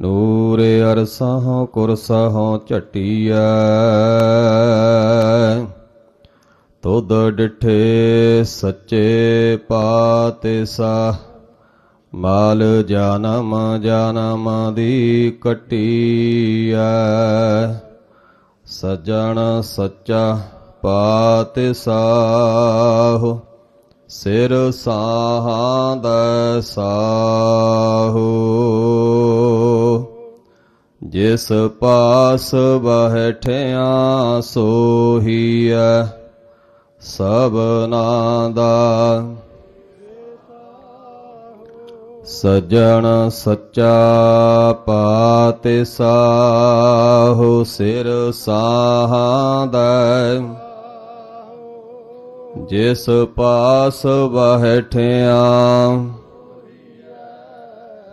ਨੂਰ ਅਰਸਹੁ ਕੁਰਸਹੁ ਝਟੀਐ। ਤੁਧ ਡਿਠੇ ਸੱਚੇ ਪਾਤਿਸਾ, ਮਾਲ ਜਨਮ ਜਨਮ ਦੀ ਕਟੀਐ। ਸਜਣ ਸੱਚਾ ਪਾਤਿਸਾਹੁ, ਸਿਰ ਸਾਹਾਂ ਦਾ ਸਾਹੋ। ਜਿਸ ਪਾਸ ਬਹਿਠਿਆ ਸੋਹੀਐ ਸਭਨਾ ਦਾ। ਸਜਣ ਸੱਚਾ ਪਾਤਿਸਾਹੁ ਸਿਰ ਸਾਹਾਂ ਦਾ। ਜਿਸ ਪਾਸ ਬਹਿਠਿਆ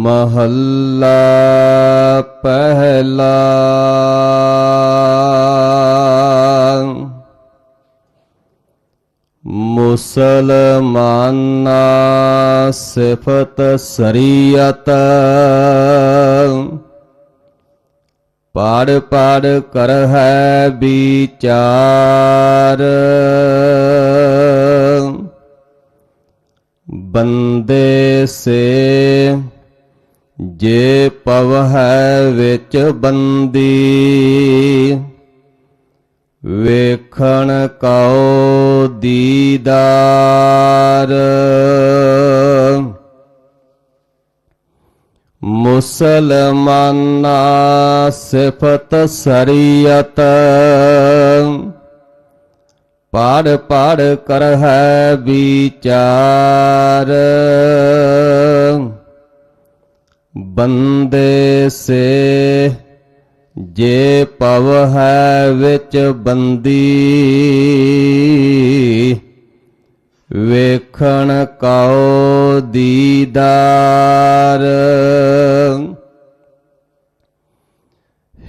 ਮਹੱਲਾ ਪਹਿਲਾ। ਮੁਸਲਮਾਨਾ ਸਿਫਤ ਸਰੀਅਤ। ਪੜ ਪੜ ਕਰ ਹੈ ਵਿਚਾਰ। ਬੰਦੇ ਸੇ ਜੇ ਪਵ ਹੈ ਵਿੱਚ ਬੰਦੀ, ਵੇਖਣ ਕਉ ਦੀਦਾਰ। ਮੁਸਲਮਾਨਾ ਸਿਫਤ ਸਰੀਅਤ, ਪੜ ਪੜ ਕਰ ਹੈ ਵਿਚਾਰ। ਬੰਦੇ ਸੇ ਜੇ ਪਵ ਹੈ ਵਿੱਚ ਬੰਦੀ ਵੇਖਣ ਕਉ ਦੀਦਾਰ।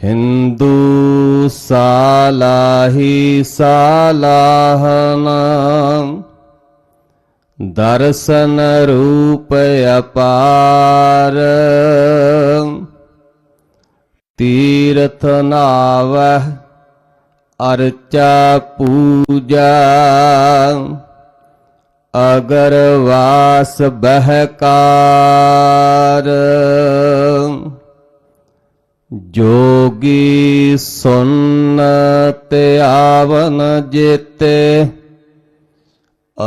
ਹਿੰਦੂ ਸਾਲਾਹੀ ਸਾਲਾਹਨਾ ਦਰਸ਼ਨ ਰੂਪ ਅਪਾਰ। ਤੀਰਥ ਨਾਵਹਿ ਅਰਚਾ ਪੂਜਾ। ਅਗਰ ਵਾਸ ਬਹਿਕਾਰ। ਜੋਗੀ ਸੁਨ ਤੇ ਆਵਨ ਜੇਤੇ।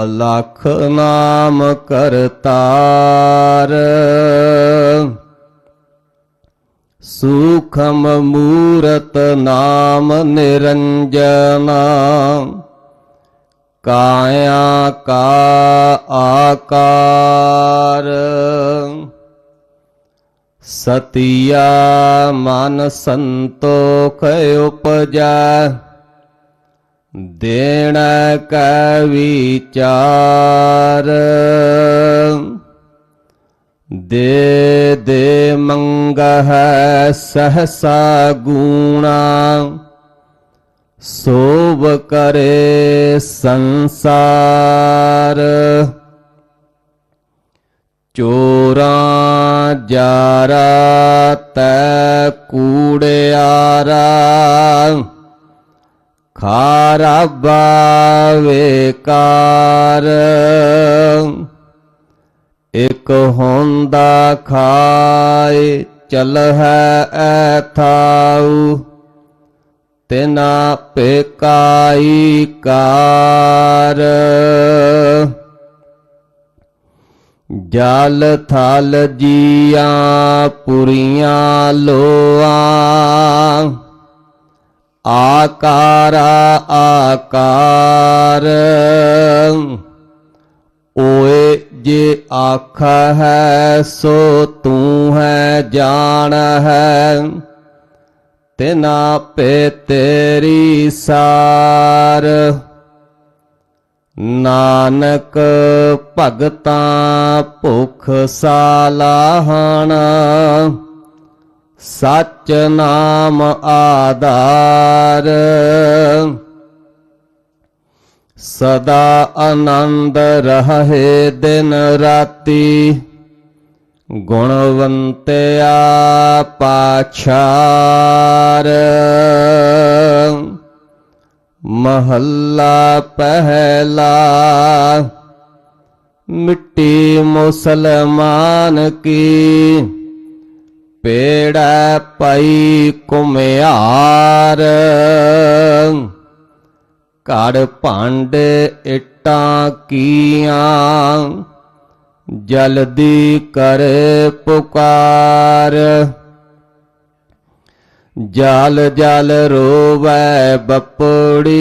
ਅਲਖ ਨਾਮ ਕਰਤਾਰ। ਸੂਖਮ ਮੂਰਤ ਨਾਮ ਨਿਰੰਜਨਾ। ਕਾਇਆ ਕਾ ਆਕਾਰ। ਸਤਿਆ ਮਨ ਸੰਤੋਖ ਉਪਜੈ। ਦੇਣ ਕੈ ਵਿਚਾਰ ਦੇ ਦੇ ਮੰਗਹਿ ਸਹਸਾ ਗੂਣਾ। ਸੋਭ ਕਰੇ ਸੰਸਾਰ। ਚੋਰਾ ਜਾਰਾ ਤੈ ਰਾਬਾ ਵੇਕਾਰ ਇਕ ਹੁੰਦਾ ਖਾਏ, ਚਲ ਹੈ ਐਥਾਉ ਤਿਨਾ ਪੇਕਾਈ ਕਾਰ। ਜਲ ਥਲ ਜੀਆਂ, ਪੁਰੀਆਂ ਲੋਆਂ। ਆਕਾਰਾ ਆਕਾਰ। ਓਏ ਜੇ ਆਖ ਹੈ, ਸੋ ਤੂੰ ਹੈ, ਜਾਣ ਹੈ। ਤਿਨਾ ਪੇ ਤੇਰੀ ਸਾਰ। ਨਾਨਕ ਭਗਤਾਂ ਭੁਖ ਸਾਲਾਹਣ। ਸਚ ਨਾਮ ਆਧਾਰ। ਸਦਾ ਆਨੰਦ ਰਹੇ ਦਿਨ ਰਾਤੀ। ਗੁਣਵੰਤਿਆ ਪਾਛਾਰ ਮਹੱਲਾ ਪਹਿਲਾ। ਮਿੱਟੀ ਮੁਸਲਮਾਨ ਕੀ ਪੇੜਾ ਪਈ ਕੁਮਿਆਰ ਘੜ ਭਾਂਡ ਇਟਾਂ ਕੀਆਂ, ਜਲਦੀ ਕਰ ਪੁਕਾਰ। ਜਲ ਜਲ ਰੋਵੈ ਬਪੜੀ,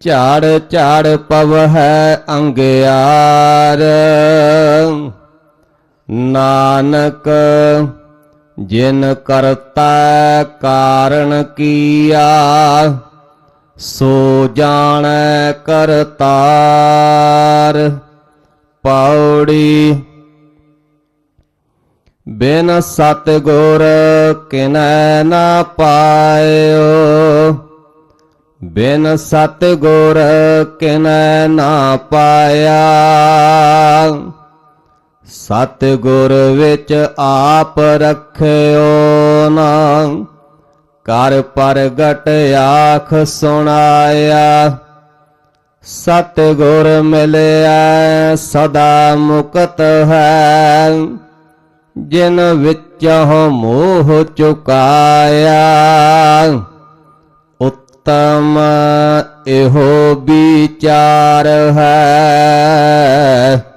ਝਾੜ ਝਾੜ ਪਵਹਿ ਅੰਗਿਆਰ। ਨਾਨਕ, ਜਿਨ ਕਰਤਾ ਕਾਰਨ ਕੀਆ, ਸੋ ਜਾਣੈ ਕਰਤਾਰ। ਪੌੜੀ ਬਿਨ ਸਤ ਗੁਰ ਕਿਨੈ ਨਾ ਪਾਇਓ, ਬਿਨ ਸਤ ਗੁਰ ਕਿਨੈ ਨਾ ਪਾਇਆ। ਸਤ ਗੁਰ ਵਿੱਚ ਆਪ ਰਖਿਓ ਨਾ ਕਰ ਪ੍ਰਗਟ ਆਖ ਸੁਣਾਇਆ। ਸਤ ਗੁਰ ਮਿਲਿਆ ਸਦਾ ਮੁਕਤ ਹੈ। ਜਿਨ ਵਿੱਚੋਂ ਮੋਹ ਚੁਕਾਇਆ। ਉੱਤਮ ਇਹੋ ਵਿਚਾਰ ਹੈ।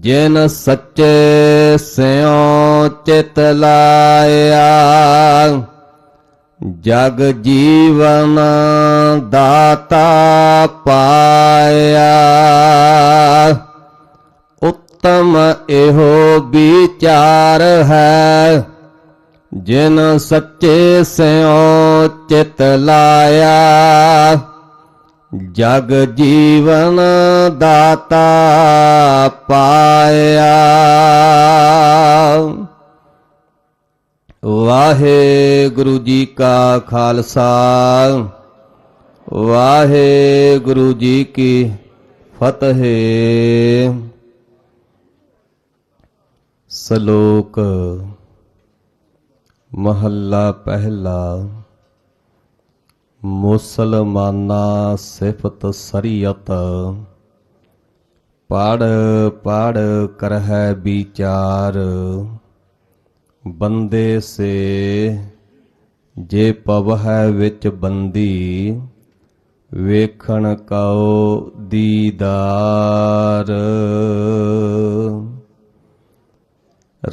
ਜਿਨ ਸੱਚੇ ਸਿਉ ਚਿਤ ਲਾਇਆ, ਜਗ ਜੀਵਨ ਦਾਤਾ ਪਾਇਆ। ਉੱਤਮ ਇਹੋ ਵਿਚਾਰ ਹੈ, ਜਿਨ ਸੱਚੇ ਸਿਉ ਚਿਤ ਲਾਇਆ। ਜਗ ਜੀਵਨ ਦਾਤਾ ਪਾਇਆ। ਵਾਹਿਗੁਰੂ ਜੀ ਕਾ ਖਾਲਸਾ, ਵਾਹਿਗੁਰੂ ਜੀ ਕੀ ਫਤਿਹ। ਸ਼ਲੋਕ ਮਹੱਲਾ ਪਹਿਲਾ। ਮੁਸਲਮਾਨਾ ਸਿਫਤ ਸਰੀਅਤ। ਪੜ ਪੜ ਕਰਹਿ ਵਿਚਾਰ। ਬੰਦੇ ਸੇ ਜੇ ਪਵ ਹੈ ਵਿੱਚ ਬੰਦੀ, ਵੇਖਣ ਕਉ ਦੀਦਾਰ।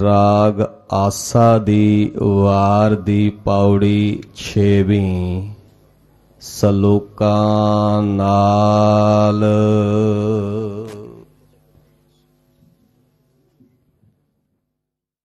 ਰਾਗ ਆਸਾ ਦੀ ਵਾਰ ਦੀ ਪੌੜੀ ਛੇਵੀਂ। ਸਲੋਕਾਂ ਨਾਲ।